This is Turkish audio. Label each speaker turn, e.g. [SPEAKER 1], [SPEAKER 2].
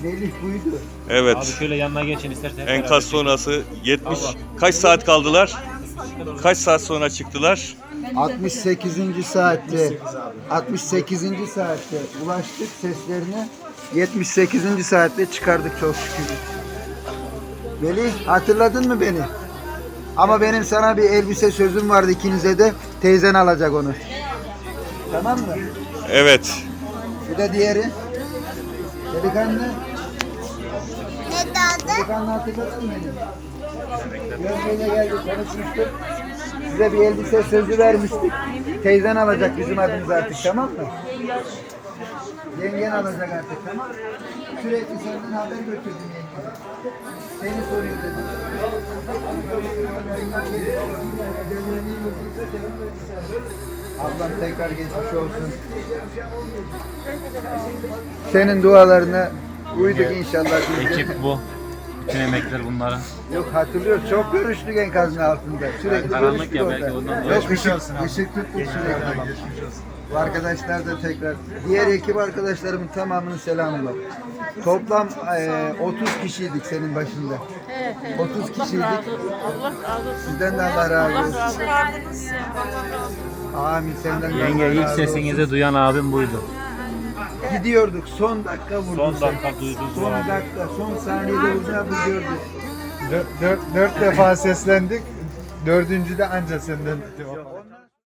[SPEAKER 1] Abi
[SPEAKER 2] Evet.
[SPEAKER 1] şöyle yanına geçin istersen.
[SPEAKER 2] Enkaz sonrası 70 kaç saat kaldılar? Kaç saat sonra çıktılar?
[SPEAKER 3] 68. saatte 68. saatte ulaştık seslerine. 78. saatte çıkardık çok şükür. Veli hatırladın mı beni? Ama benim sana bir elbise sözüm vardı ikinize de. Teyzen alacak onu. Tamam mı?
[SPEAKER 2] Evet.
[SPEAKER 3] Bu da diğeri. Delikanlı. Delikanlı hatırladın mı beni? Gözlüğüne geldi konuşmuştuk. Size bir elbise sözü vermiştik. Teyzen alacak bizim adımız artık tamam mı? Yengen alacak artık tamam mı? Sürekli senden haber götürdüm yengene. Seni soruyor dedim. Ablam tekrar geçmiş olsun. Senin dualarına uyduk inşallah.
[SPEAKER 1] Ekip bu. Bütün emekler bunların.
[SPEAKER 3] Yok hatırlıyoruz. Çok görüştük enkazın altında. Sürekli
[SPEAKER 1] Karanlık
[SPEAKER 3] görüştük
[SPEAKER 1] ya,
[SPEAKER 3] orada.
[SPEAKER 1] belki ondan dolayı.
[SPEAKER 3] Yok ışık, ışık tuttuk sürekli. Bu arkadaşlar da tekrar. Diğer ekip arkadaşlarımın tamamının selamı var. Toplam eee, 30 kişiydik senin başında. 30 kişiydik.
[SPEAKER 4] Allah razı olsun.
[SPEAKER 3] Sizden de Allah razı
[SPEAKER 4] Allah
[SPEAKER 3] olsun.
[SPEAKER 4] razı olsun.
[SPEAKER 3] Amin senden de
[SPEAKER 1] Yenge ilk sesinizi duyan abim buydu.
[SPEAKER 3] Gidiyorduk. Son dakika vurdun
[SPEAKER 1] Son dakika duydum bu
[SPEAKER 3] Son
[SPEAKER 1] abi.
[SPEAKER 3] dakika, son saniyede vurdun abi gördük.
[SPEAKER 5] Dört, dört, dört defa seslendik. Dördüncü de anca senden.